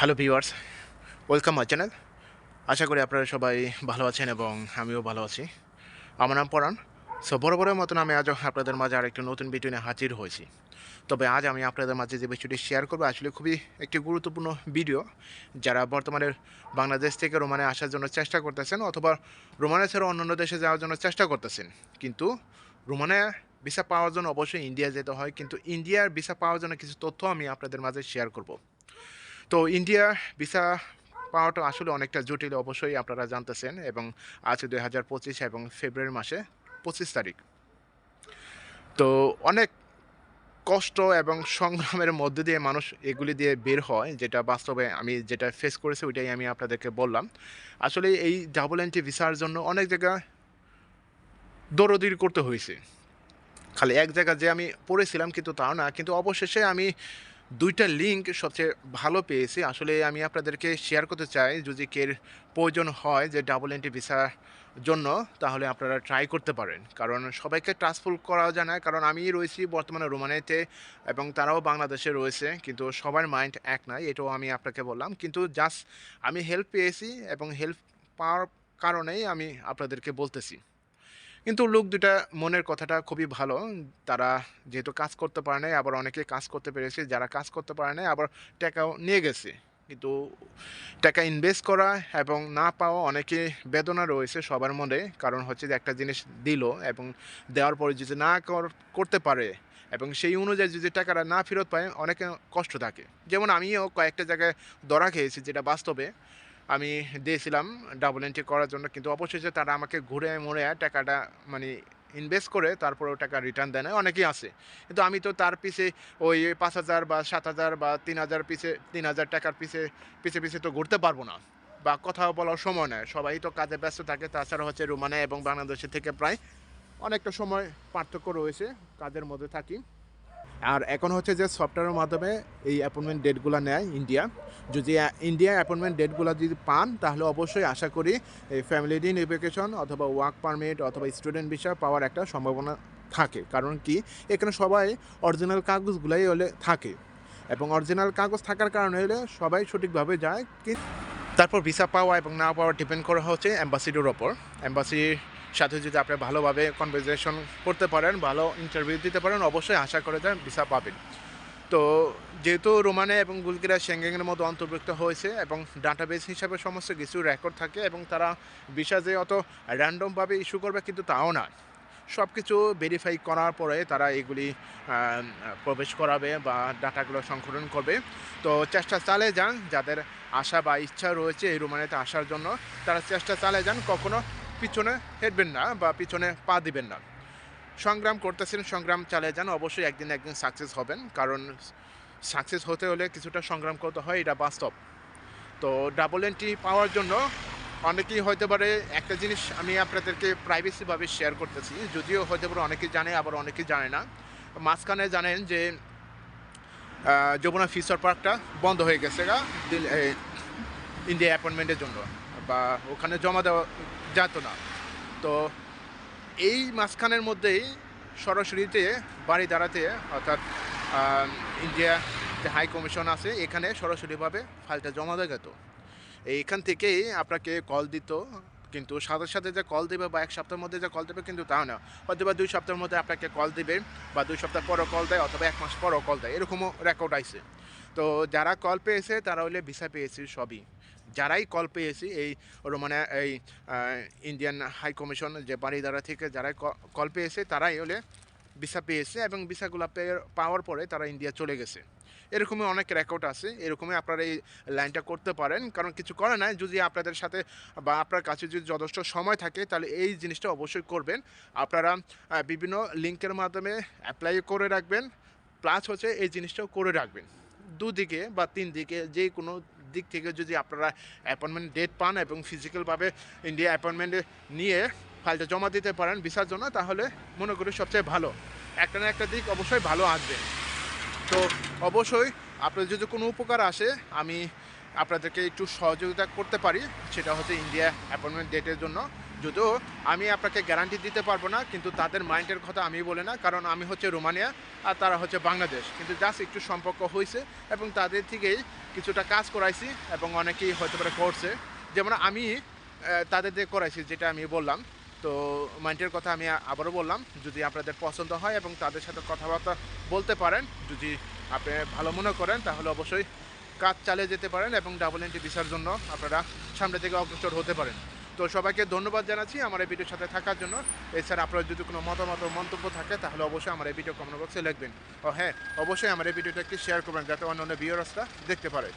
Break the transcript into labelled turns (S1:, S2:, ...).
S1: Hello viewers welcome my channel আশা করি আপনারা সবাই ভালো আছেন এবং আমিও ভালো আছি। আমার নাম পরাণ। সো বরাবরের মতন আমি আজ আপনাদের মাঝে আরেকটি নতুন ভিডিও নিয়ে হাজির হয়েছি। তবে আজ আমি আপনাদের মাঝে যে বিষয়টি শেয়ার করব, আসলে খুবই একটি গুরুত্বপূর্ণ ভিডিও যারা বর্তমানে বাংলাদেশ থেকে রোমানে আসার জন্য চেষ্টা করতেছেন অথবা রোমানে ছাড়া অন্যান্য দেশে যাওয়ার জন্য চেষ্টা করতেছেন। কিন্তু রোমানে ভিসা পাওয়ার জন্য অবশ্যই ইন্ডিয়া যেতে হয়, কিন্তু ইন্ডিয়ার ভিসা পাওয়ার জন্য কিছু তথ্য আমি আপনাদের মাঝে শেয়ার করব। তো ইন্ডিয়া ভিসা পাওয়াটা আসলে অনেকটা জটিল, অবশ্যই আপনারা জানতেছেন, এবং আজ দুই হাজার পঁচিশ এবং ফেব্রুয়ারি মাসে পঁচিশ তারিখ। তো অনেক কষ্ট এবং সংগ্রামের মধ্যে দিয়ে মানুষ এগুলি দিয়ে বের হয়, যেটা বাস্তবে আমি যেটা ফেস করেছি, ওইটাই আমি আপনাদেরকে বললাম। আসলে এই ডাবল এন্ট্রি ভিসার জন্য অনেক জায়গায় দৌড়দির করতে হয়েছে। খালি এক জায়গায় যে আমি পড়েছিলাম, কিন্তু তাও না। কিন্তু অবশেষে আমি দুইটা লিঙ্ক সবচেয়ে ভালো পেয়েছি। আসলে আমি আপনাদেরকে শেয়ার করতে চাই, যদি কের প্রয়োজন হয় যে ডাবল এন্ট্রি ভিসার জন্য, তাহলে আপনারা ট্রাই করতে পারেন। কারণ সবাইকে ট্রান্সফুল করা যায় না। কারণ আমি রয়েছি বর্তমানে রোমানিয়াতে এবং তারাও বাংলাদেশে রয়েছে, কিন্তু সবার মাইন্ড এক নাই, এটাও আমি আপনাকে বললাম। কিন্তু জাস্ট আমি হেল্প পেয়েছি এবং হেল্প পাওয়ার কারণেই আমি আপনাদেরকে বলতেছি। কিন্তু লোক দুটা মনের কথাটা খুবই ভালো। তারা যেহেতু কাজ করতে পারে নাই, আবার অনেকে কাজ করতে পেরেছে। যারা কাজ করতে পারে নাই, আবার টাকাও নিয়ে গেছে। কিন্তু টাকা ইনভেস্ট করা এবং না পাওয়া অনেকে বেদনা রয়েছে সবার মনে। কারণ হচ্ছে যে একটা জিনিস দিল এবং দেওয়ার পরে যদি না কর- করতে পারে এবং সেই অনুযায়ী যদি টাকাটা না ফেরত পায়, অনেকে কষ্ট থাকে। যেমন আমিও কয়েকটা জায়গায় দরা খেয়েছি যেটা বাস্তবে। আমি দিয়েছিলাম ডাবল এন্ট্রি করার জন্য, কিন্তু অবশেষে তারা আমাকে ঘুরে মুড়ে টাকাটা মানে ইনভেস্ট করে তারপরেও টাকা রিটার্ন দেয় না অনেকেই আছে। কিন্তু আমি তো তার পিছে ওই পাঁচ হাজার বা সাত হাজার বা তিন হাজার পিছে, তিন হাজার টাকার পিছে পিছে পিছে তো ঘুরতে পারব না বা কথা বলার সময় নেয়। সবাই তো কাজে ব্যস্ত থাকে, তাছাড়া হচ্ছে রোমানে এবং বাংলাদেশের থেকে প্রায় অনেকটা সময় পার্থক্য রয়েছে, কাজের মধ্যে থাকি। আর এখন হচ্ছে যে সফটওয়্যারের মাধ্যমে এই অ্যাপয়েন্টমেন্ট ডেটগুলো নেয় ইন্ডিয়া যদি ইন্ডিয়া অ্যাপয়েন্টমেন্ট ডেটগুলো যদি পান, তাহলে অবশ্যই আশা করি এই ফ্যামিলি ইনভিকেশন অথবা ওয়ার্ক পারমিট অথবা স্টুডেন্ট ভিসা পাওয়ার একটা সম্ভাবনা থাকে। কারণ কি, এখানে সবাই অরিজিনাল কাগজগুলাই হলে থাকে এবং অরিজিনাল কাগজ থাকার কারণে হলে সবাই সঠিকভাবে যায়। তারপর ভিসা পাওয়া এবং না পাওয়া ডিপেন্ড করা হচ্ছে অ্যাম্বাসিডার ওপর অ্যাম্বাসির সাথে যদি আপনি ভালোভাবে কনভারসেশন করতে পারেন, ভালো ইন্টারভিউ দিতে পারেন, অবশ্যই আশা করে যান ভিসা পাবেন। তো যেহেতু রোমানে এবং বুলগেরা সেঙ্গেনের মতো অন্তর্ভুক্ত হয়েছে এবং ডাটাবেস হিসাবে সমস্ত কিছু রেকর্ড থাকে এবং তারা ভিসা যে অত র্যান্ডমভাবে ইস্যু করবে কিন্তু তাও না। সব কিছু ভেরিফাই করার পরে তারা এগুলি প্রবেশ করাবে বা ডাটাগুলো সংশোধন করবে। তো চেষ্টা চালিয়ে যান, যাদের আশা বা ইচ্ছা রয়েছে এই রোমানিতে আসার জন্য, তারা চেষ্টা চালিয়ে যান। কখনো পিছনে হেঁটবেন না বা পিছনে পা দিবেন না। সংগ্রাম করতেছেন, সংগ্রাম চালিয়ে যান, অবশ্যই একদিন একদিন সাকসেস হবেন। কারণ সাকসেস হতে হলে কিছুটা সংগ্রাম করতে হয়, এটা বাস্তব। তো ডাবল এন্ট্রি পাওয়ার জন্য অনেকেই হতে পারে একটা জিনিস আমি আপনাদেরকে প্রাইভেসিভাবে শেয়ার করতেছি। যদিও হতে পারে অনেকেই জানে, আবার অনেকেই জানে না। মাঝখানে জানেন যে যমুনা ফিচার পার্কটা বন্ধ হয়ে গেছে গা ইন্ডিয়া অ্যাপয়েন্টমেন্টের জন্য। বা ওখানে জমা দেওয়া যেত না। তো এই মাঝখানের মধ্যেই সরাসরিতে বাড়ি দাঁড়াতে, অর্থাৎ ইন্ডিয়া যে হাই কমিশন আছে, এখানে সরাসরিভাবে ফাইলটা জমা দেওয়া যেত। এইখান থেকেই আপনাকে কল দিত, কিন্তু সাথে সাথে যে কল দেবে বা এক সপ্তাহের মধ্যে যে কল দেবে কিন্তু তাও না। হয়তো বা দুই সপ্তাহের মধ্যে আপনাকে কল দেবে বা দুই সপ্তাহ পরও কল দেয় অথবা এক মাস পরও কল দেয়, এরকমও রেকর্ড আইছে তো যারা কল পেয়েছে, তারা হলে ভিসা পেয়েছে সবই। যারাই কল পেয়েছি, এই রোমানা এই ইন্ডিয়ান হাই কমিশন যে বাড়িদারা থেকে যারাই কল পেয়েছে, তারাই হলে ভিসা পেয়েছে এবং ভিসাগুলো পাওয়ার পরে তারা ইন্ডিয়া চলে গেছে। এরকমই অনেক রেকর্ড আছে, এরকমই আপনারা এই লাইনটা করতে পারেন, কারণ কিছু করে নাই। যদি আপনাদের সাথে বা আপনার কাছে যদি যথেষ্ট সময় থাকে, তাহলে এই জিনিসটা অবশ্যই করবেন। আপনারা বিভিন্ন লিঙ্কের মাধ্যমে অ্যাপ্লাই করে রাখবেন প্লাস হচ্ছে এই জিনিসটাও করে রাখবেন। দুদিকে বা তিন দিকে যে কোনো দিক থেকে যদি আপনারা অ্যাপয়েন্টমেন্ট ডেট পান এবং ফিজিক্যালভাবে ইন্ডিয়া অ্যাপয়েন্টমেন্ট নিয়ে ফাইলটা জমা দিতে পারেন ভিসার জন্য, তাহলে মনে করি সবচেয়ে ভালো। একটা না একটা দিক অবশ্যই ভালো আসবে। তো অবশ্যই আপনার যদি কোনো উপকার আসে, আমি আপনাদেরকে একটু সহযোগিতা করতে পারি, সেটা হচ্ছে ইন্ডিয়া অ্যাপয়েন্টমেন্ট ডেটের জন্য। যদিও আমি আপনাকে গ্যারান্টি দিতে পারব না, কিন্তু তাদের মাইন্ডের কথা আমি বলে না, কারণ আমি হচ্ছে রোমানিয়া আর তারা হচ্ছে বাংলাদেশ। কিন্তু জাস্ট একটু সম্পর্ক হয়েছে এবং তাদের থেকেই কিছুটা কাজ করাইছি এবং অনেকেই হয়তো পারে করছে। যেমন আমি তাদের দিয়ে করাইছি, যেটা আমি বললাম। তো মাইন্ডের কথা আমি আবারও বললাম, যদি আপনাদের পছন্দ হয় এবং তাদের সাথে কথাবার্তা বলতে পারেন, যদি আপনি ভালো মনে করেন, তাহলে অবশ্যই কাজ চালিয়ে যেতে পারেন এবং ডাবল এন্ট্রি ভিসার জন্য আপনারা সামনে থেকে অগ্রসর হতে পারেন। তো সবাইকে ধন্যবাদ জানাচ্ছি আমার এই ভিডিওর সাথে থাকার জন্য। এছাড়া আপনার যদি কোনো মতামত মন্তব্য থাকে, তাহলে অবশ্যই আমার এই ভিডিও কমেন্ট বক্সে লিখবেন। ও হ্যাঁ অবশ্যই আমার এই ভিডিওটা একটি শেয়ার করবেন, যাতে অন্য অন্য ভিউয়ার্সরা দেখতে পারে।